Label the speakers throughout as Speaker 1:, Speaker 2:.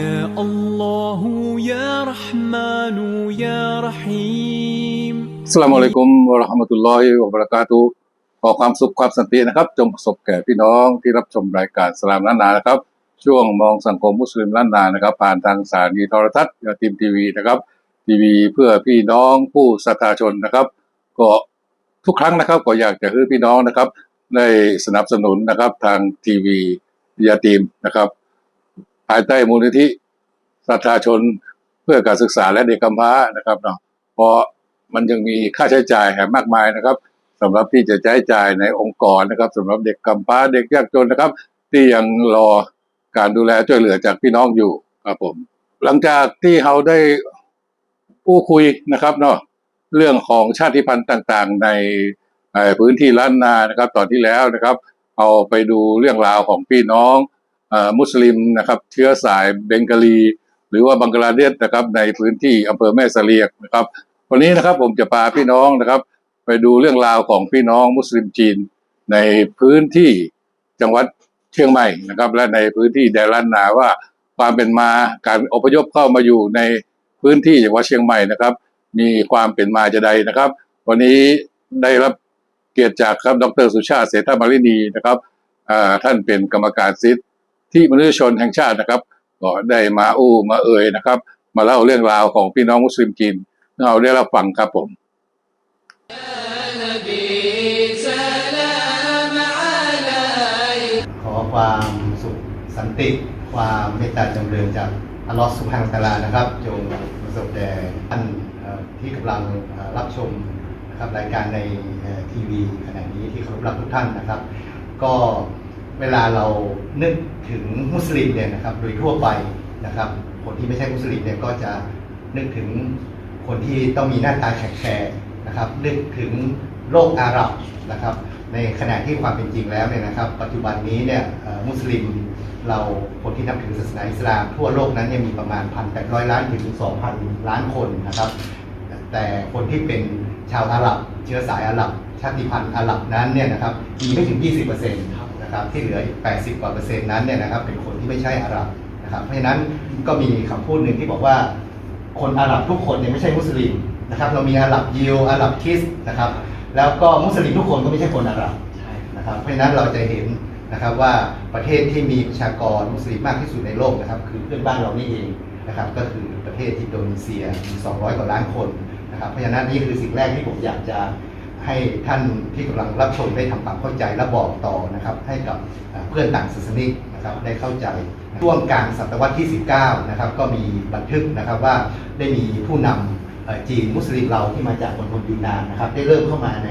Speaker 1: يا الله يا رحمن يا رحيم
Speaker 2: สลามอะลัยกุมวะเราะห์มะตุลลอฮิวะบะเราะกาตุฮ์ขอความสุขความสันตินะครับ จงประสบแก่พี่น้องที่รับชมรายการสลามล้านนานะครับ ช่วงมองสังคมมุสลิมล้านนานะครับ ผ่านทางสถานีโทรทัศน์ยาทีมทีวีนะครับ ทีวีเพื่อพี่น้องผู้ศรัทธาชนนะครับ ก็ทุกครั้งนะครับ ก็อยากจะให้พี่น้องนะครับ ได้สนับสนุนนะครับ ทางทีวียาทีมนะครับ ภายใต้มูลนิธิศรัทธาชนเพื่อการศึกษาและเด็กกำพร้านะครับเนาะเพราะมันยังมีค่าใช้จ่ายแหมากมายนะครับสำหรับที่จะใช้จ่ายในองค์กรนะครับสำหรับเด็กกำพร้าเด็กยากจนนะครับ ที่ยังรอการดูแลช่วยเหลือจากพี่น้องอยู่ครับผม หลังจากที่เราได้พูดคุยนะครับเนาะเรื่องของชาติพันธุ์ต่างๆ ในพื้นที่ล้านนานะครับ ตอนที่แล้วนะครับ เอาไปดูเรื่องราวของพี่น้อง มุสลิมนะครับ เชื้อสายเบงกาลี หรือว่าบังกลาเทศนะครับ ในพื้นที่อำเภอแม่เสลียกนะครับ วันนี้นะครับผมจะพาพี่น้องนะครับ ไปดูเรื่องราวของพี่น้องมุสลิมจีน ในพื้นที่จังหวัดเชียงใหม่นะครับ และในพื้นที่แดนล้านนาว่าความเป็นมาการอพยพเข้ามาอยู่ในพื้นที่จังหวัดเชียงใหม่นะครับ มีความเป็นมาจะใดนะครับ วันนี้ได้รับเกียรติจากครับดรสุชาติเสถามารินีนะครับอ่าท่านเป็นกรรมการสิท ธิมนุษยชนแห่งชาตินะครับ ก็ได้มาอู้มาเอ่ยนะครับ มาเล่าเรื่องราวของพี่น้องมุสลิมจีนเราได้รับฟังครับผม
Speaker 3: ขอความสุขสันติ ความเมตตาจำเริญจากอัลลอฮฺสุบฮานตะลานะครับ จงประสบแด่ท่านที่กำลังรับชมนะครับรายการในทีวีขณะนี้ที่เคารพรักทุกท่านนะครับ ก็ เวลาเรานึกถึงมุสลิมเนี่ยนะครับ โดยทั่วไปนะครับ คนที่ไม่ใช่มุสลิมเนี่ยก็จะนึกถึงคนที่ต้องมีหน้าตาแขกๆนะครับ นึกถึงโลกอาหรับนะครับ ในขณะที่ความเป็นจริงแล้วเนี่ยนะครับ ปัจจุบันนี้เนี่ยมุสลิมเราคนที่นับถือศาสนาอิสลาม ทั่วโลกนั้นเนี่ยมีประมาณ 1,800 ล้านถึง 2,000 ล้านคนนะครับ แต่คนที่เป็นชาวอาหรับ เชื้อสายอาหรับ ชาติพันธุ์อาหรับนั้นเนี่ยนะครับมีไม่ถึง 20% นะครับที่เหลืออีก 80กว่าเปอร์เซ็นต์นั้นเนี่ยนะครับเป็นคนที่ไม่ใช่อาหรับนะครับเพราะฉะนั้นก็มีคำพูดหนึ่งที่บอกว่า คนอาหรับทุกคนเนี่ยไม่ใช่มุสลิมนะครับเรามีอาหรับยิวอาหรับคริสนะครับแล้วก็มุสลิมทุกคนก็ไม่ใช่คนอาหรับนะครับเพราะฉะนั้นเราจะเห็นนะครับว่าประเทศที่มีประชากรมุสลิมมากที่สุดในโลกนะครับคือเพื่อนบ้านเรานี่เองนะครับก็คือประเทศอินโดนีเซียมี200 กว่าล้านคนนะครับเพราะฉะนั้นนี่คือสิ่งแรกที่ผมอยากจะ ให้ท่านที่กำลังรับชมได้ทำความเข้าใจและบอกต่อนะครับให้กับเพื่อนต่างศาสนิกนะครับได้เข้าใจช่วงกลางศตวรรษที่ 19 นะครับก็มีบันทึกนะครับว่าได้มีผู้นำเอ่อจีนมุสลิมเราที่มาจากมณฑลยูนานนะครับได้เริ่มเข้ามาใน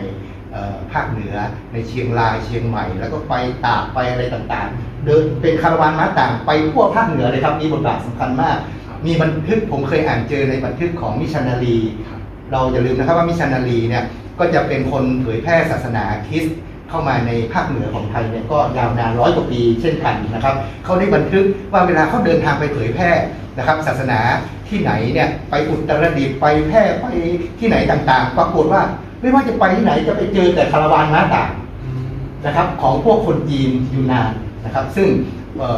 Speaker 3: ภาคเหนือในเชียงรายเชียงใหม่ แล้วก็ไปตากไปอะไรต่างๆ เดินเป็นคาราวานม้าต่างไปทั่วภาคเหนือเลยครับมีบทบาทสำคัญมาก มีบันทึกผมเคยอ่านเจอในบันทึกของมิชันนารี เราอย่าลืมนะครับว่ามิชชันนารีเนี่ย ก็จะเป็นคนเผยแพร่ศาสนาคริสต์เข้ามาในภาคเหนือของไทยเนี่ยก็ยาวนานร้อยกว่าปีเช่นกันนะครับเขาได้บันทึกว่าเวลาเขาเดินทางไปเผยแพร่นะครับ ศาสนาที่ไหนเนี่ยไปอุตรดิตถ์ไปแพร่ไปที่ไหนต่างๆ ปรากฏว่าไม่ว่าจะไปที่ไหนจะไปเจอแต่คาราวานม้าต่างนะครับของพวกคนจีนอยูนนานนะครับ ซึ่ง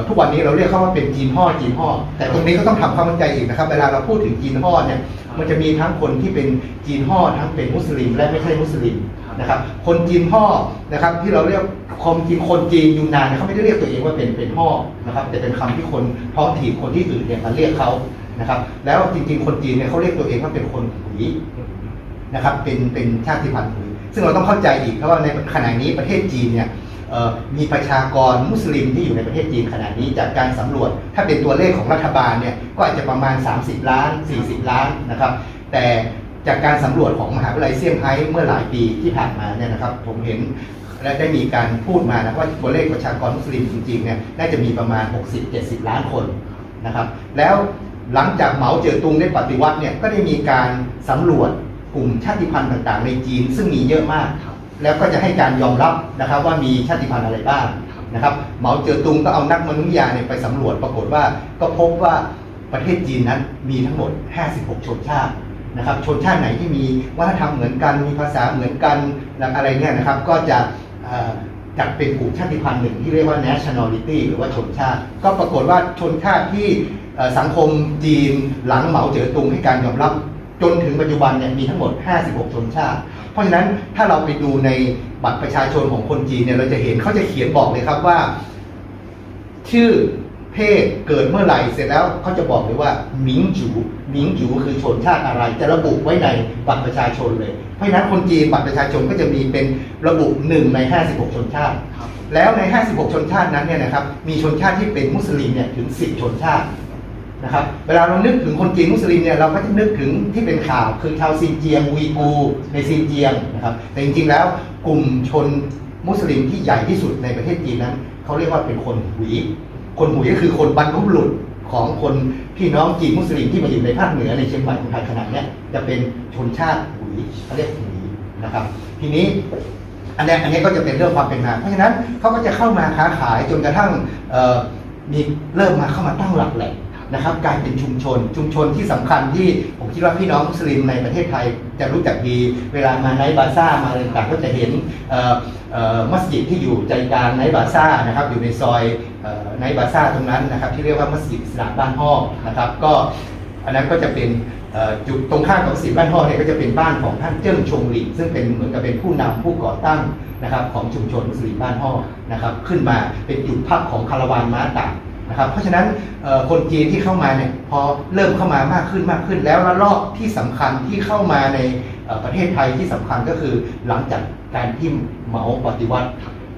Speaker 3: ทุกวันนี้เราเรียกเขาว่าเป็นจีนห่อจีนห่อแต่ตรงนี้ก็ต้องทำความเข้าใจอีกนะครับ เวลาเราพูดถึงจีนห่อเนี่ยมันจะมีทั้งคนที่เป็นจีนห่อทั้งเป็นมุสลิม และไม่ใช่มุสลิมนะครับ คนจีนห่อนะครับที่เราเรียกคนจีนคนจีนยูนนานเนี่ยเขาไม่ได้เรียกตัวเองว่าเป็นเป็นห่อนะครับ แต่เป็นคำที่คนท้องถิ่นคนที่อื่นเนี่ยมาเรียกเขานะครับ แล้วจริง ๆ คนจีนเนี่ยเขาเรียกตัวเองว่าเป็นคนหุยนะครับ เป็นเป็นชาติพันธุ์ซึ่งเราต้องเข้าใจอีกเพราะว่าในขณะนี้ประเทศจีนเนี่ยเอ่อ มีประชากรมุสลิมที่อยู่ในประเทศจีนขณะนี้จากการสำรวจ ถ้าเป็นตัวเลขของรัฐบาลเนี่ยก็อาจจะประมาณ 30 ล้าน 40 ล้านนะครับแต่จากการสำรวจของมหาวิทยาลัยเซี่ยงไฮ้เมื่อหลายปีที่ผ่านมาเนี่ยนะครับผมเห็นและได้มีการพูดมานะว่าตัวเลขประชากรมุสลิมจริงๆเนี่ยน่าจะมีประมาณ 60-70 ล้านคนนะครับแล้วหลังจากเหมาเจ๋อตุงได้ปฏิวัติเนี่ยก็ได้มีการสำรวจกลุ่มชาติพันธุ์ต่างๆ ในจีน ซึ่งมีเยอะมาก แล้วก็จะให้การยอมรับนะครับว่ามีชาติพันธุ์อะไรบ้างนะครับเหมาเจ๋อตุงก็เอานักมนุษยวิทยาเนี่ยไปสำรวจปรากฏว่าก็พบว่าประเทศจีนนั้นมีทั้งหมด 56 ชนชาตินะครับชนชาติไหนที่มีวัฒนธรรมเหมือนกันมีภาษาเหมือนกันอะไรเนี่ยนะครับก็จะจัดเป็นกลุ่มชาติพันธุ์หนึ่งที่เรียกว่า nationality หรือว่าชนชาติ ก็ปรากฏว่าชนชาติที่สังคมจีนหลังเหมาเจ๋อตุงให้การยอมรับ จนถึงปัจจุบันเนี่ยมีทั้งหมด 56 ชนชาติ เพราะฉะนั้นถ้าเราไปดูในบัตรประชาชนของคนจีนเนี่ยเราจะเห็นเขาจะเขียนบอกเลยครับว่า ชื่อเพศเกิดเมื่อไหร่เสร็จแล้วเขาจะบอกเลยว่าหมิงจูหมิงจูคือชนชาติอะไร จะระบุไว้ในบัตรประชาชนเลย เพราะฉะนั้นคนจีนบัตรประชาชนก็จะมีเป็นระบุหนึ่งใน 56 ชนชาติ แล้วใน 56 ชนชาตินั้นเนี่ยนะครับมีชนชาติที่เป็นมุสลิมเนี่ยถึง 10 ชนชาติ นะครับเวลาเรานึกถึงคนจีนมุสลิมเนี่ยเราก็จะนึกถึงที่เป็นข่าวคือชาวซินเจียงวีกูในซินเจียงนะครับแต่จริงๆแล้วกลุ่มชนมุสลิมที่ใหญ่ที่สุดในประเทศจีนนั้นเขาเรียกว่าเป็นคนหุย คนหุยก็คือคนบรรพบุรุษของคนพี่น้องจีนมุสลิมที่มาอยู่ในภาคเหนือในเชียงใหม่ของไทยขนาดเนี้ยจะเป็นชนชาติหุยเขาเรียกหุยนะครับ ทีนี้อันนี้อันนี้ก็จะเป็นเรื่องความเป็นมาเพราะฉะนั้นเขาก็จะเข้ามาค้าขายจนกระทั่งมีเริ่มมาเข้ามาตั้งหลักแหล่ง นะครับกลายเป็นชุมชน ชุมชนที่สำคัญที่ผมคิดว่าพี่น้องมุสลิมในประเทศไทยจะรู้จักดีเวลามาไนบาซ่ามาอะไรต่างก็จะเห็นมัสยิดที่อยู่ใจกลางไนบาซ่านะครับอยู่ในซอยออไนท์บาซ่าตรงนั้นนะครับที่เรียกว่ามัสยิดสลามบ้านห้อนะครับก็อันนั้นก็จะเป็นจุดตรงข้ามกับสีบ้านห่อเนี่ยก็จะเป็นบ้านของท่านเจิ้งชงหลิงซึ่งเป็นเหมือนกับเป็นผู้นำผู้ก่อตั้งนะครับของชุมชนมุสลิมบ้านห่อนะครับขึ้นมาเป็นจุดพักของคาราวานม้าต่าง นะครับเพราะฉะนั้นเอ่อคนจีนที่เข้ามาเนี่ยพอเริ่มเข้ามามากขึ้นมากขึ้น แล้วระลอกที่สำคัญที่เข้ามาในประเทศไทยที่สำคัญก็คือหลังจากการที่เหมาปฏิวัติ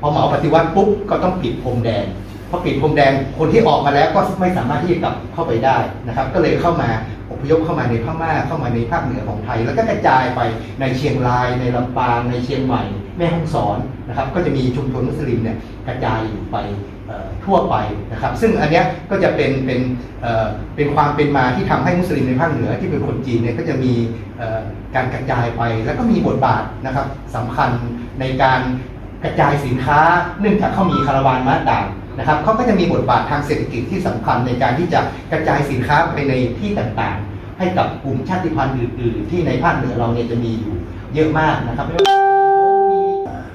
Speaker 3: พอเหมาปฏิวัติปุ๊บก็ต้องปิดพรมแดนพอปิดพรมแดงคนที่ออกมาแล้วก็ไม่สามารถที่จะกลับเข้าไปได้นะครับ ก็เลยเข้ามาอพยพเข้ามาในพม่าเข้ามาในภาคเหนือของไทย แล้วก็กระจายไปในเชียงราย ในลำปางในเชียงใหม่ แม่ฮ่องสอนนะครับ ก็จะมีชุมชนมุสลิมเนี่ยกระจายอยู่ไป ทั่วไปนะครับ ซึ่งอันนี้ก็จะเป็นเป็นเป็นความเป็นมาที่ทำให้มุสลิมในภาคเหนือที่เป็นคนจีนเนี่ยก็จะมีการกระจายไป แล้วก็มีบทบาทนะครับสำคัญในการกระจายสินค้าเนื่องจากเขามีคาราวานม้าต่างนะครับเขาก็จะมีบทบาททางเศรษฐกิจที่สำคัญในการที่จะกระจายสินค้าไปในที่ต่างๆ ให้กับกลุ่มชาติพันธุ์อื่น ๆ ที่ในภาคเหนือเราเนี่ยจะมีอยู่เยอะมากนะครับไม่ว่า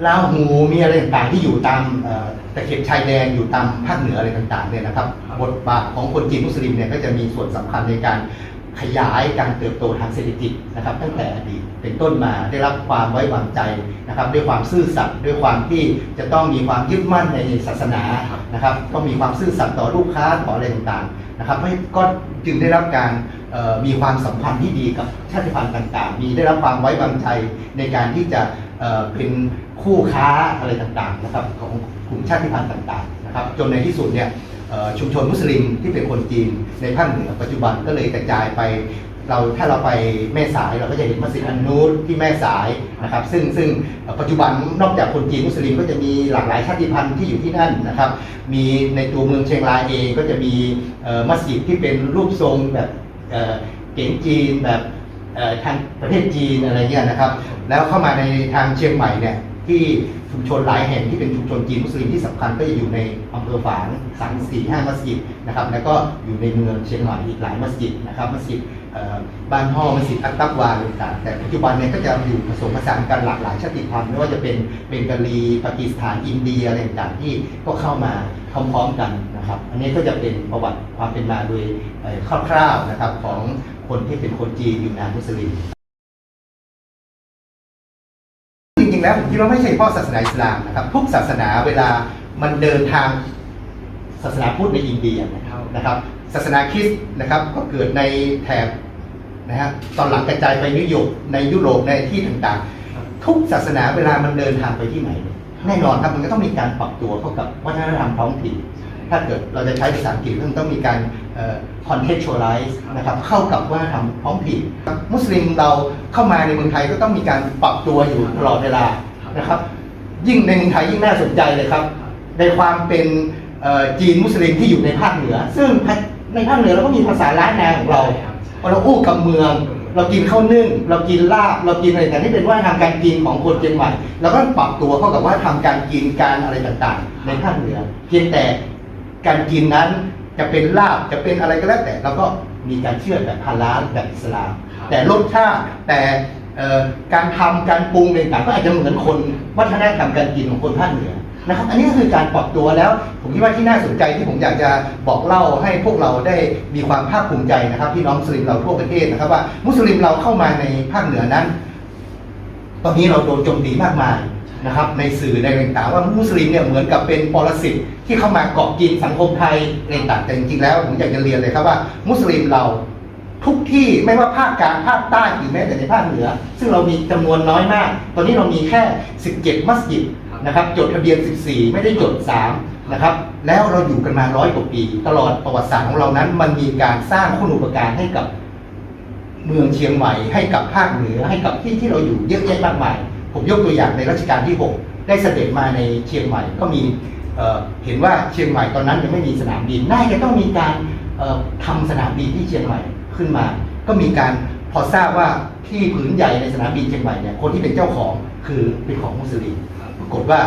Speaker 3: ลาวหูมีอะไรต่างๆที่อยู่ตามเอ่อตะเข็บชายแดนอยู่ตามภาคเหนืออะไรต่างๆเนี่ยนะครับบทบาทของคนจีนมุสลิมเนี่ยก็จะมีส่วนสำคัญในการขยายการเติบโตทางเศรษฐกิจนะครับ ตั้งแต่อดีตเป็นต้นมาได้รับความไว้วางใจนะครับ ด้วยความซื่อสัตย์ด้วยความที่จะต้องมีความยึดมั่นในศาสนานะครับต้องมีความซื่อสัตย์ต่อลูกค้าต่ออะไรต่างๆนะครับให้ก็จึงได้รับการเอ่อมีความสัมพันธ์ที่ดีกับชาติพันธุ์ต่าง ๆ มีได้รับความไว้วางใจในการที่จะ เป็นคู่ค้าอะไรต่างๆนะครับของกลุ่มชาติพันธุ์ต่างๆนะครับจนในที่สุดเนี่ยชุมชนมุสลิมที่เป็นคนจีนในภาคเหนือปัจจุบันก็เลยกระจายไปเราถ้าเราไปแม่สายเราก็จะเห็นมัสยิดอันนูรที่แม่สายนะครับ ซึ่งซึ่งปัจจุบันนอกจากคนจีนมุสลิมก็จะมีหลากหลายชาติพันธุ์ที่อยู่ที่นั่นนะครับ มีในตัวเมืองเชียงรายเองก็จะมีมัสยิดที่เป็นรูปทรงแบบเก๋งจีนแบบ ทางประเทศจีนอะไรเงี้ยนะครับ แล้วเข้ามาในทางเชียงใหม่เนี่ยที่ชุมชนหลายแห่งที่เป็นชุมชนจีนมุสลิมที่สำคัญก็จะอยู่ในอำเภอฝางสามสี่ห้ามัสยิดนะครับ แล้วก็อยู่ในเมืองเชียงใหม่อีกหลายมัสยิดนะครับมัสยิดบ้านห่อมัสยิดอัตตักวาต่างแต่ปัจจุบันเนี่ยก็จะอยู่ผสมผสานกันหลากหลายชาติพันธุ์ไม่ว่าจะเป็นเบงกาลีปากีสถานอินเดียอะไรต่างที่ก็เข้ามาพร้อมๆกันนะครับ อันนี้ก็จะเป็นประวัติความเป็นมาโดยคร่าวๆนะครับของ คนที่เป็นคนจีนอยู่นานมุสลิมจริงๆแล้วผมคิดว่าไม่ใช่เฉพาะศาสนาอิสลามนะครับ ทุกศาสนาเวลามันเดินทางศาสนาพุทธในอินเดียนะครับ ศาสนาคริสต์นะครับก็เกิดในแถบนะฮะตอนหลังกระจายไปนิยมในยุโรปในที่ต่างๆ ทุกศาสนาเวลามันเดินทางไปที่ไหน แน่นอนครับมันก็ต้องมีการปรับตัวเข้ากับวัฒนธรรมท้องถิ่น ถ้าเกิดเราจะใช้ภาษาอังกฤษก็ต้องมีการเอ่อ contextualize นะครับเข้ากับวัฒนธรรมท้องถิ่นมุสลิมเราเข้ามาในเมืองไทยก็ต้องมีการปรับตัวอยู่ตลอดเวลานะครับ ยิ่งในเมืองไทยยิ่งน่าสนใจเลยครับ ในความเป็นจีนมุสลิมที่อยู่ในภาคเหนือ ซึ่งในภาคเหนือเราก็มีภาษาล้านนาของเราเราอู้กับเมืองเรากินข้าวนึ่ง เรากินลาบเรากินอะไรแต่นี่เป็นว่าทำการกินของคนเชียงใหม่เราก็ปรับตัวเข้ากับว่าทำการกินการอะไรต่างๆ ในภาคเหนือ เพียงแต่ การกินนั้นจะเป็นลาบจะเป็นอะไรก็แล้วแต่เราก็มีการเชื่อแบบฮาลาลแบบอิสลาม แต่รสชาติแต่เอ่อการทำการปรุงอะไรต่างๆก็อาจจะเหมือนคนวัฒนธรรมการกินของคนภาคเหนือนะครับอันนี้ก็คือการปรับตัวแล้ว ผมคิดว่าที่น่าสนใจที่ผมอยากจะบอกเล่าให้พวกเราได้มีความภาคภูมิใจนะครับพี่น้องมุสลิมเราทั่วประเทศนะครับว่ามุสลิมเราเข้ามาในภาคเหนือนั้น ตอนนี้เราโดนโจมตีมากมาย นะครับในสื่อในต่างๆว่ามุสลิมเนี่ยเหมือนกับเป็นปรสิตที่เข้ามาเกาะกินสังคมไทยในต่างแต่จริงๆแล้วผมอยากจะเรียนเลยครับว่า มุสลิมเราทุกที่ไม่ว่าภาคกลางภาคใต้หรือแม้แต่ในภาคเหนือ ซึ่งเรามีจำนวนน้อยมาก ตอนนี้เรามีแค่ 17 มัสยิดนะครับจดทะเบียน 14 ไม่ได้จด 3 นะครับ แล้วเราอยู่กันมาร้อยกว่าปี ตลอดประวัติศาสตร์ของเรานั้น มันมีการสร้างคุณูปการให้กับเมืองเชียงใหม่ให้กับภาคเหนือให้กับที่ที่เราอยู่เยอะแยะมากมาย ผมยกตัวอย่างในรัชกาลที่ 6 ได้เสด็จมาในเชียงใหม่ก็มีเอ่อเห็นว่าเชียงใหม่ตอนนั้นยังไม่มีสนามบิน น่าจะต้องมีการเอ่อทำสนามบินที่เชียงใหม่ขึ้นมา ก็มีการพอทราบว่าที่ผืนใหญ่ในสนามบินเชียงใหม่เนี่ยคนที่เป็นเจ้าของคือเป็นของมุสลิมปรากฏว่า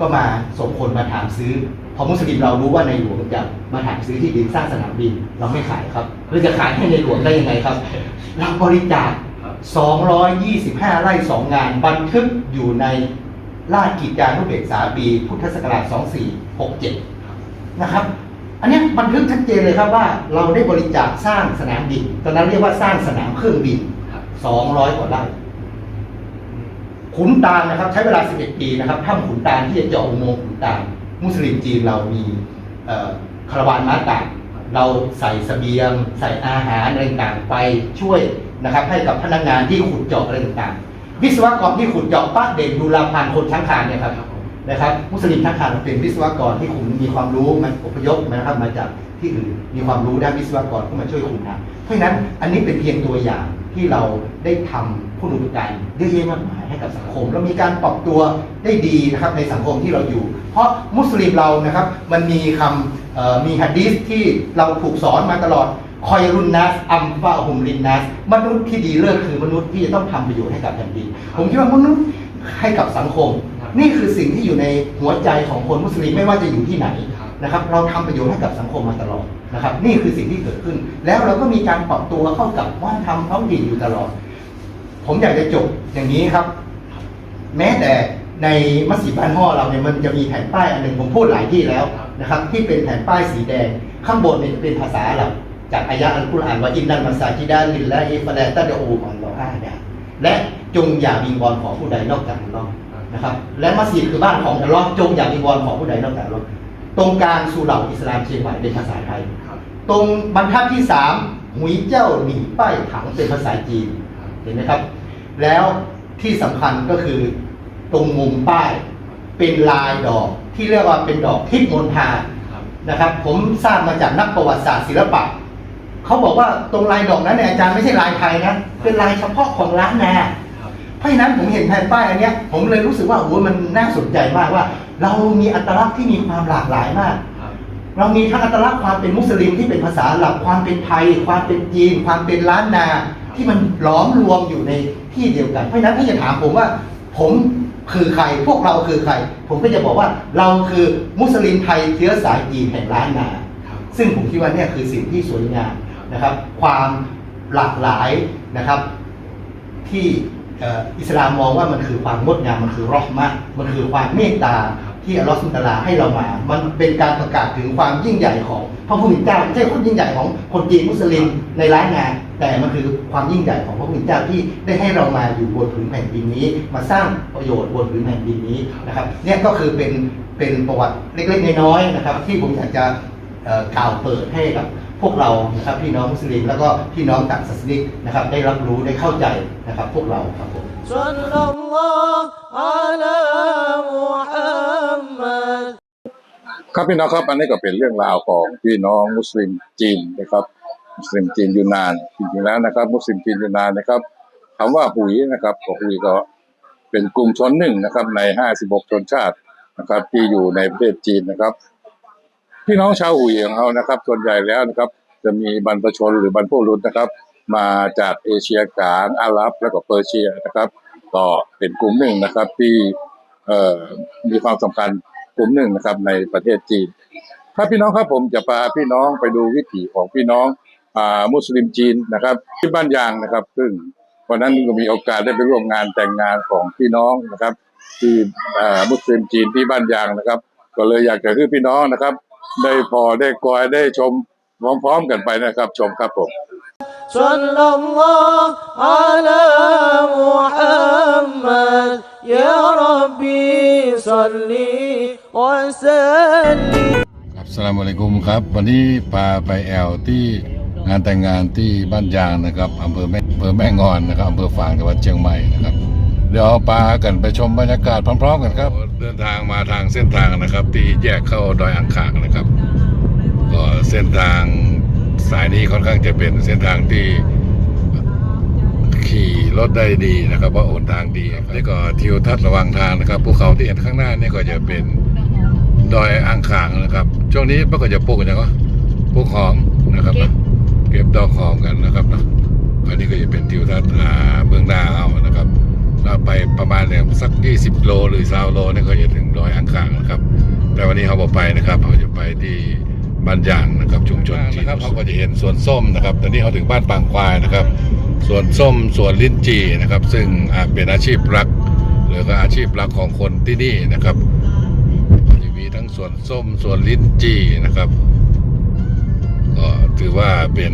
Speaker 3: ก็มาส่งคนมาถามซื้อ พอมุสลิมเรารู้ว่าในหลวงจะมาถามซื้อที่ดินสร้างสนามบิน เราไม่ขายครับเราจะขายให้ในหลวงได้ยังไงครับ เราบริจาค 225 ไร่สองงาน บันทึกอยู่ในราชกิจจานุเบกษาปี พุทธศักราช 2467 นะครับ อันเนี้ยบันทึกชัดเจนเลยครับว่าเราได้บริจาคสร้างสนามบิน ตอนนั้นเรียกว่าสร้างสนามเครื่องบิน 200 กว่าไร่ ขุนตาลนะครับ ใช้เวลา 11 ปีนะครับถ้ำขุนตาลที่จะเจาะอุโมงค์ขุนตาล มุสลิมจีนเรามีเอ่อคาราวานม้าต่างเราใส่เสบียง ใส่อาหารอะไรต่างๆไปช่วย นะครับ ให้กับพนักงานที่ขุดเจาะอะไรต่างๆ วิศวกรที่ขุดเจาะป้าเด่นดูลาพันคนช้างคานเนี่ยครับนะครับ มุสลิมช้างคานเป็นวิศวกรที่ขุดมีความรู้มันอพยพนะครับมาจากที่อื่นมีความรู้ด้านวิศวกรก็มาช่วยขุดนะเพราะฉะนั้นอันนี้เป็นเพียงตัวอย่างที่เราได้ทำผู้รู้การเยอะแยะมากมายให้กับสังคมแล้วมีการปรับตัวได้ดีนะครับในสังคมที่เราอยู่ เพราะมุสลิมเรานะครับมันมีคำมีฮะดีษที่เราถูกสอนมาตลอด คอยรุนนัสอัมฟาฮุมลินนัสมนุษย์ที่ดีเลิศคือมนุษย์ที่จะต้องทำประโยชน์ให้กับแผ่นดินผมคิดว่ามนุษย์ให้กับสังคม นี่คือสิ่งที่อยู่ในหัวใจของคนมุสลิมไม่ว่าจะอยู่ที่ไหนนะครับ เราทำประโยชน์ให้กับสังคมมาตลอดนะครับ นี่คือสิ่งที่เกิดขึ้น แล้วเราก็มีการปรับตัวเข้ากับวัฒนธรรมท้องถิ่นอยู่ตลอด ผมอยากจะจบอย่างนี้ครับ แม้แต่ในมัสยิดบ้านห่อเราเนี่ยมันจะมีแผ่นป้ายอันหนึ่งผมพูดหลายที่แล้วนะครับ ที่เป็นแผ่นป้ายสีแดงข้างบนเนี่ยเป็นภาษาอาหรับ จากอายะอัลกุรอานว่าอินนันมัสซาจิดาลิลละอิฟะลาตะดอูอัลลอฮ์อาดะและจงอย่าวิงวอนขอผู้ใดนอกจากอัลลอฮ์นะครับ และมัสยิดคือบ้านของอัลลอฮ์จงอย่าวิงวอนขอผู้ใดนอกจากอัลลอฮ์ตรงกลางสุเหร่าอิสลามเชียงใหม่เป็นภาษาไทย ตรงบรรทัดที่สามหุยเจ้าหนีป้ายถังเป็นภาษาจีนเห็นไหมครับ แล้วที่สำคัญก็คือตรงมุมป้ายเป็นลายดอกที่เรียกว่าเป็นดอกทิพย์มณฑานะครับ ผมทราบมาจากนักประวัติศาสตร์ศิลปะ เขาบอกว่าตรงลายดอกนั้นเนี่ยอาจารย์ไม่ใช่ลายไทยนะเป็นลายเฉพาะของล้านนาเพราะฉะนั้นผมเห็นแผ่นป้ายอันเนี้ยผมเลยรู้สึกว่าโอ้โหมันน่าสนใจมากว่า เรามีอัตลักษณ์ที่มีความหลากหลายมาก เรามีทั้งอัตลักษณ์ความเป็นมุสลิมที่เป็นภาษาอาหลับความเป็นไทย ความเป็นจีน ความเป็นล้านนา ที่มันหลอมรวมอยู่ในที่เดียวกัน เพราะฉะนั้นถ้าจะถามผมว่า ผมคือใครพวกเราคือใคร ผมก็จะบอกว่าเราคือมุสลิมไทยเชื้อสายจีนแห่งล้านนา ซึ่งผมคิดว่าเนี่ยคือสิ่งที่สวยงาม นะครับ ความหลากหลายนะครับ ที่อิสลามมองว่ามันคือความงดงามมันคือรอห์มะห์มันคือความเมตตาที่อัลลอฮฺสุลตาราให้เรามา มันเป็นการประกาศถึงความยิ่งใหญ่ของพระผู้เป็นเจ้าไม่ใช่ความยิ่งใหญ่ของคนจีนมุสลิมในร้านงานแต่มันคือความยิ่งใหญ่ของพระผู้เป็นเจ้าที่ได้ให้เรามาอยู่บนผืนแผ่นดินนี้ มาสร้างประโยชน์บนผืนแผ่นดินนี้นะครับเนี่ยก็คือเป็นเป็นประวัติเล็กๆน้อยๆนะครับ ที่ผมอยากจะกล่าวเปิดให้กับ พวกเรานะครับพี่น้องมุสลิมแล้วก็พี่น้องต่างศาสนินะครับได้รับรู้ได้เข้าใจนะครับพวกเราครับผม
Speaker 4: ครับพี่น้องครับอันนี้ก็เป็นเรื่องราวของพี่น้องมุสลิมจีนนะครับมุสลิมจีนอยู่นานจริงๆแล้วนะครับ มุสลิมจีนอยู่นานนะครับคำว่าปุ๋ยนะครับปุ๋ยก็เป็นกลุ่มชนหนึ่งนะครับใน 56 ชนชาตินะครับที่อยู่ในประเทศจีนนะครับ พี่น้องชาวหุยของเรานะครับ ส่วนใหญ่แล้วนะครับ จะมีบรรพชนหรือบรรพบุรุษนะครับ มาจากเอเชียกลางอาหรับแล้วก็เปอร์เซียนะครับ ก็เป็นกลุ่มหนึ่งนะครับที่เอ่อมีความสำคัญกลุ่มหนึ่งนะครับในประเทศจีนครับพี่น้องครับผมจะพาพี่น้องไปดูวิถีของพี่น้องอ่ามุสลิมจีนนะครับ ที่บ้านยางนะครับ ซึ่งวันนั้นก็มีโอกาสได้ไปร่วมงานแต่งงานของพี่น้องนะครับ ที่อ่ามุสลิมจีนที่บ้านยางนะครับ ก็เลยอยากจะให้พี่น้องนะครับ ได้พอได้กอยได้ชมพร้อมๆกันไปนะครับ ชมครับผม
Speaker 1: صلى الله على محمد يا ربي صل وسلم
Speaker 4: ครับสลามอะลัยกุมครับ วันนี้พาไปแอลที่งานแต่งงานที่บ้านยางนะครับอำเภอแม่อำเภอแม่งอนนะครับอำเภอฝางจังหวัดเชียงใหม่นะครับ เดี๋ยวเอาปากันไปชมบรรยากาศพร้อมๆกันครับ เดินทางมาทางเส้นทางนะครับ ที่แยกเข้าดอยอ่างขางนะครับก็เส้นทางสายนี้ค่อนข้างจะเป็นเส้นทางที่ขี่รถได้ดีนะครับเพราะโอนทางดีครับนี่ก็ทิวทัศน์ระหว่างทางนะครับภูเขาที่เห็นข้างหน้านี่ก็จะเป็นดอยอ่างขางนะครับ ช่วงนี้มันก็จะปลูกอย่างก็ปลูกหอมนะครับนะเก็บดอกหอมกันนะครับนะอันนี้ก็จะเป็นทิวทัศน์อ่าเบื้องหน้าเอานะครับ เราไปประมาณเนี่ยสัก 20 โลหรือ20โลนี่ก็จะถึงดอยอ่างขางนะครับ แต่วันนี้เขาบอกไปนะครับเขาจะไปที่บ้านยางนะครับชุมชนจีนนะครับเขาก็จะเห็นสวนส้มนะครับ ตอนนี้เขาถึงบ้านปางควายนะครับสวนส้มสวนลิ้นจีนะครับ ซึ่งอ่าเป็นอาชีพหลัก หรือก็อาชีพหลักของคนที่นี่นะครับก็จะมีทั้งสวนส้มสวนลิ้นจีนะครับก็ถือว่าเป็น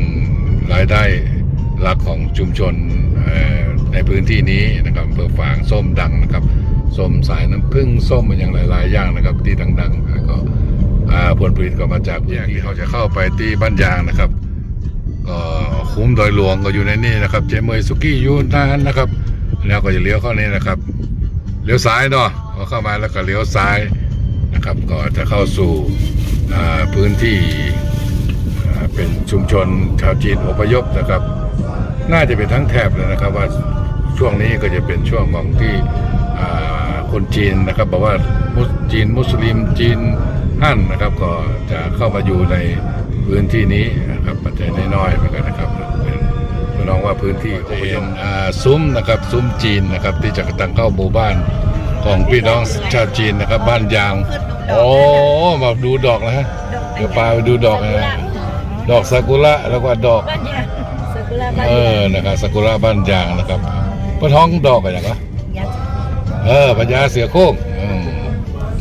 Speaker 4: รายได้ห ลักของชุมชนในพื้นที่นี้นะครับอำเภอฝางส้มดังนะครับส้มสายน้ำผึ้งส้มมันอย่างหลายๆอย่างนะครับ ที่ดังๆแล้วก็ผลผลิตก็มาจากแยกที่เขาจะเข้าไปที่บ้านยางนะครับก็คุ้มดอยหลวงก็อยู่ในนี่นะครับ เจมเมยสุกี้ยูนานนะครับ แล้วก็จะเลี้ยวเข้านี่นะครับเลี้ยวซ้ายเนาะพอเข้ามาแล้วก็เลี้ยวซ้ายนะครับก็จะเข้าสู่พื้นที่เป็นชุมชนชาวจีนอพยพนะครับ น่าจะเป็นทั้งแถบเลยนะครับว่าช่วงนี้ก็จะเป็นช่วงของที่คนจีนนะครับบอกว่ามุสจีนมุสลิมจีนฮั่นนะครับ ก็จะเข้ามาอยู่ในพื้นที่นี้นะครับปัจจัยน้อยๆเหมือนกันนะครับเป็นน้องว่าพื้นที่จะเห็นซุ้มนะครับซุ้มจีนนะครับที่จะตั้งเข้าหมู่บ้านของพี่น้องชาวจีนนะครับ บ้านยางโอ้มาดูดอกนะฮะเดี๋ยวพาไปดูดอกนะดอกซากุระแล้วก็ดอก เออนะครับซากุระบ้านยางนะครับปะท้องดอกอะไรอย่างวะ
Speaker 5: ยักษ์
Speaker 4: เออปัญญาเสือโค้ง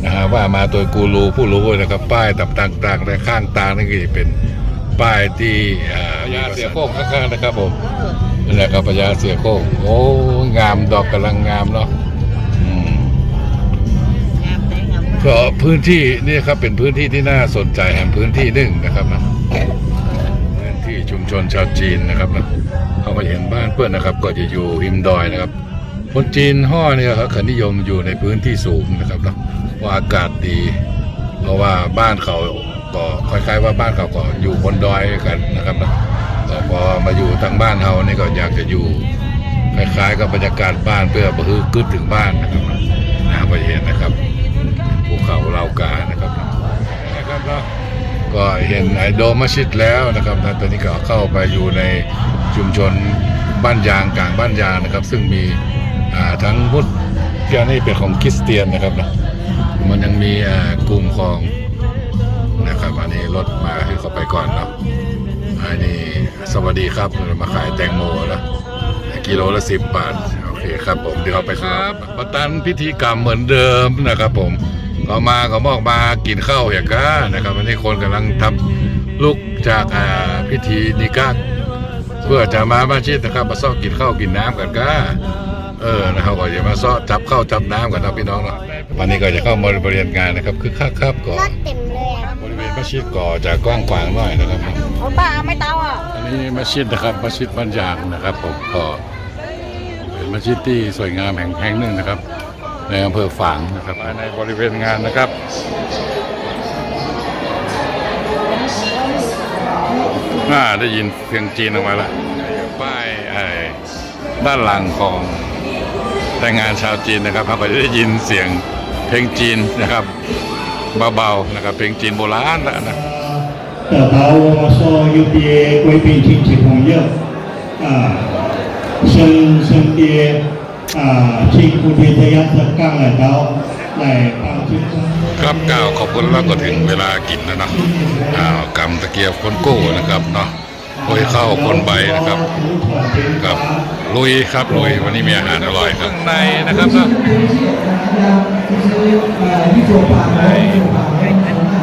Speaker 4: นะฮะว่ามาตัวกูรูผู้รู้นะครับ ป้ายตับต่างๆในข้างตางนี่ก็จะเป็นป้ายที่ปัญญาเสือโค้งข้างๆนะครับผมนั่แหละครับปัญญาเสือโค้งโอ้งามดอกกำลังงามเนาะ
Speaker 5: ก็
Speaker 4: พื้นที่นี่ครับเป็นพื้นที่ที่น่าสนใจแห่งพื้นที่หนึ่งนะครับนะ ที่ชุมชนชาวจีนนะครับเขาก็เห็นบ้านเพื่อนนะครับ ก็จะอยู่ริมดอยนะครับ คนจีนห่อเนี่ยเขาขนิยมอยู่ในพื้นที่สูงนะครับนะว่าอากาศดี เพราะว่าบ้านเขาก็คล้ายๆว่าบ้านเขาก็อยู่บนดอยกันนะครับนะก็พอมาอยู่ทางบ้านเขานี่ก็อยากจะอยู่คล้ายๆกับบรรยากาศบ้านเพื่อประฮือกึดถึงบ้านนะครับนะนะก็จะเห็นนะครับภูเขาเหล่ากานะครับนะครับเนา ก็เห็นไอโดมมัสยิดแล้วนะครับนะตอนนี้ก็เข้าไปอยู่ในชุมชนบ้านยางกลางบ้านยางนะครับ ซึ่งมีอ่าทั้งพุทธเจ้านี่เป็นของคริสเตียนนะครับนะมันยังมีอ่ากลุ่มของนะครับอันนี้รถมาให้เขาไปก่อนเนาะอันนี้สวัสดีครับมาขายแตงโมนะกิโลละสิบบาทโอเคครับผมเดี๋ยวเอาไปครับประตันพิธีกรรมเหมือนเดิมนะครับผม ก็มาก็มอกมากินข้าวเหยก้านะครับวันนี้คนกำลังทำลุกจากอ่าพิธีนิกาเพื่อจะมาบ้านชิดนะครับมาซ้อกินข้าวกินน้ำกันก้าเออนะครับก็จะมาซ้อจับข้าวจับน้ำกันนะพี่น้องเนาะวันนี้ก็จะเข้ามาบริเวณงานนะครับคือคักครับก็
Speaker 5: เต็มเลยอะ
Speaker 4: บริเวณมัสยิดก็จะกว้างขวางหน่อยนะครับ
Speaker 5: โอ้ป้าไม่เตาอะ
Speaker 4: อันนี้มัสยิดนะครับมัสยิดบ้านยางนะครับผมก็เป็นมัสยิดที่สวยงามแห่งแห่งหนึ่งนะครับ ในอำเภอฝางนะครับในบริเวณงานนะครับน่าได้ยินเสียงจีนออกมาแล้วป้ายไอ้ด้านหลังของแต่งงานชาวจีนนะครับเราก็จะได้ยินเสียงเพลงจีนนะครับเบาๆนะครับเพลงจีนโบราณนะนะ
Speaker 6: 得到我们所有的贵宾亲戚朋友啊，深深的 ชิงกุเทยยัสก้าไหลเดาไหลปางชิง
Speaker 4: ครับก้าวขอบคุณแล้วก็ถึงเวลากินแล้วเนาะอ้าวกำตะเกียบคนกู้นะครับเนาะโอยข้าวคนใบนะครับครับลุยครับลุยวันนี้มีอาหารอร่อยครับในนะครับก็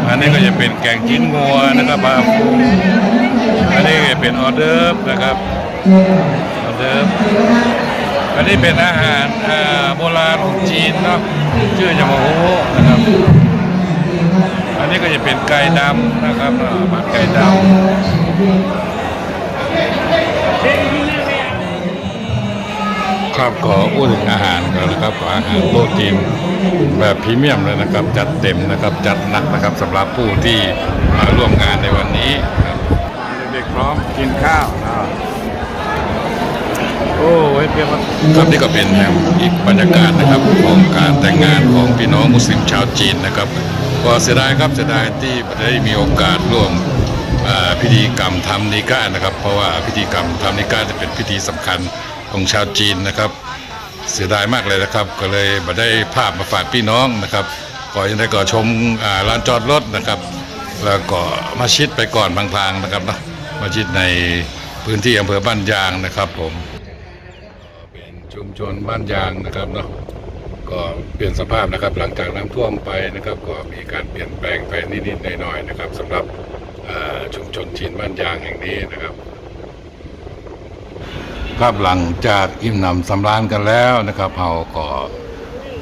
Speaker 4: อันนี้ก็จะเป็นแกงจิ้งงัวนะครับครับอันนี้ก็เป็นออเดิร์นะครับออเดิร์ อันนี้เป็นอาหารโบราณของจีนเนาะชื่อยามาโฮนะครับ อันนี้ก็จะเป็นไก่ดำนะครับอ่าผัดไก่ดำครับขอพูดถึงอาหารกันนะครับอาหารโต๊ะจีนแบบพรีเมียมเลยนะครับ จัดเต็มนะครับจัดหนักนะครับสำหรับผู้ที่มาร่วมงานในวันนี้ครับเด็กพร้อมกินข้าวนะ ครับนี่ก็เป็นอีกบรรยากาศนะครับของการแต่งงานของพี่น้องมุสลิมชาวจีนนะครับ ก็เสียดายครับเสียดายที่ได้มีโอกาสร่วมพิธีกรรมทำนิก้านะครับ เพราะว่าพิธีกรรมทำนิก้าจะเป็นพิธีสำคัญของชาวจีนนะครับ เสียดายมากเลยนะครับ ก็เลยมาได้ภาพมาฝากพี่น้องนะครับก่อนยังได้ก็ชมอ่าลานจอดรถนะครับ แล้วก็มาชิดไปก่อนบางทางนะครับนะมาชิดในพื้นที่อำเภอบ้านยางนะครับผม ชนบ้านยางนะครับเนาะก็เปลี่ยนสภาพนะครับ หลังจากน้ำท่วมไปนะครับ ก็มีการเปลี่ยนแปลงไปนิดๆหน่อยๆนะครับสำหรับชุมชนจีนบ้านยางแห่งนี้นะครับ ครับหลังจากอิ่มหนำสำราญกันแล้วนะครับเราก็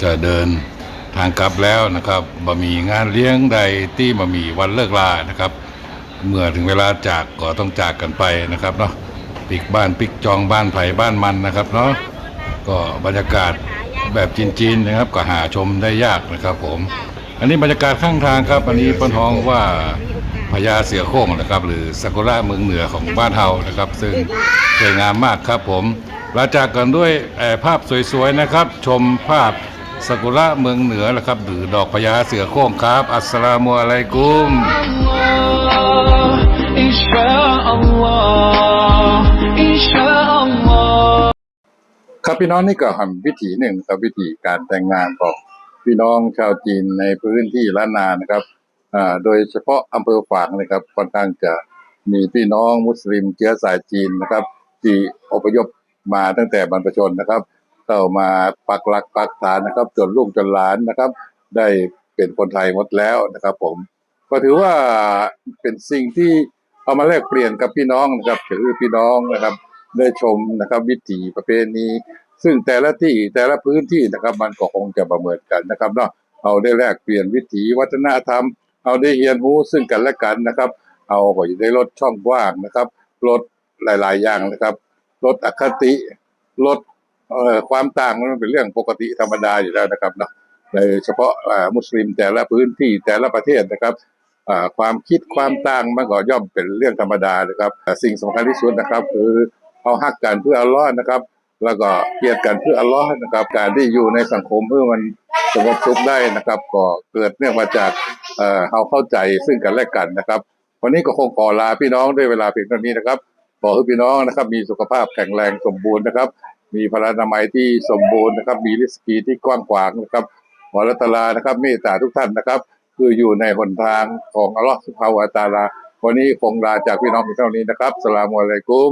Speaker 4: จะเดินทางกลับแล้วนะครับบ่มีงานเลี้ยงใดที่บ่มีวันเลิกลานะครับ เมื่อถึงเวลาจากก็ต้องจากกันไปนะครับเนาะปิกบ้านปิกจองบ้านไผ่บ้านมันนะครับเนาะ ก็บรรยากาศแบบจีนๆนะครับก็หาชมได้ยากนะครับผม อันนี้บรรยากาศข้างทางครับ อันนี้เป้นท้องว่าพญาเสือโคร่งนะครับ หรือซากุระเมืองเหนือของบ้านเฮานะครับ ซึ่งสวยงามมากครับผมลาจากกันด้วยเอ่อภาพสวยๆนะครับ ชมภาพซากุระเมืองเหนือนะครับ หรือดอกพญาเสือโคร่งครับ อัสสลามุอะลัยกุม
Speaker 1: إن شاء الله إن شاء الله
Speaker 4: ครับพี่น้องนี่ก็ทำวิถีหนึ่งครับวิธีการแต่งงานของพี่น้องชาวจีนในพื้นที่ล้านนานะครับอ่าโดยเฉพาะอำเภอฝางนะครับค่อนข้างจะมีพี่น้องมุสลิมเชื้อสายจีนนะครับ ที่อพยพมาตั้งแต่บรรพชนนะครับเข้ามาปักหลักปักฐานนะครับจนลูกจนหลานนะครับ ได้เป็นคนไทยหมดแล้วนะครับ ผม ก็ถือว่าเป็นสิ่งที่เอามาแลกเปลี่ยนกับพี่น้องนะครับถือพี่น้องนะครับ ได้ชมนะครับวิถีประเพณีซึ่งแต่ละที่แต่ละพื้นที่นะครับมันก็คงจะประเมินกันนะครับเนาะเอาได้แลกเปลี่ยนวิถีวัฒนธรรม เอาได้เรียนรู้ซึ่งกันและกันนะครับ เอาก็จะได้ลดช่องว่างนะครับลดหลาย ๆ อย่างนะครับลดอคติลดความต่างมันเป็นเรื่องปกติธรรมดาอยู่แล้วนะครับเนาะโดยเฉพาะอ่ามุสลิมแต่ละพื้นที่แต่ละประเทศนะครับอ่าความคิดความต่างมันก็ย่อมเป็นเรื่องธรรมดานะครับ สิ่งสำคัญที่สุดนะครับ คือ เอาฮักกันเพื่ออัลลอฮ์นะครับ แล้วก็เกลียดกันเพื่ออัลลอฮ์นะครับ การที่อยู่ในสังคมเพื่อมันสงบสุขได้นะครับ ก็เกิดเนื่องมาจากเอ่อเราเข้าใจซึ่งกันและกันนะครับ วันนี้ก็คงขอลาพี่น้องด้วยเวลาเพียงเท่านี้นะครับขอให้พี่น้องนะครับ มีสุขภาพแข็งแรงสมบูรณ์นะครับ มีพลานามัยที่สมบูรณ์นะครับ มีริสกีที่กว้างขวางนะครับขอรัตลานะครับเมตตาทุกท่านนะครับ คืออยู่ในหนทางของอัลลอฮฺสุบฮาวะตาลา วันนี้คงลาจากพี่น้องเพียงเท่านี้นะครับสลามุอะลัยกุม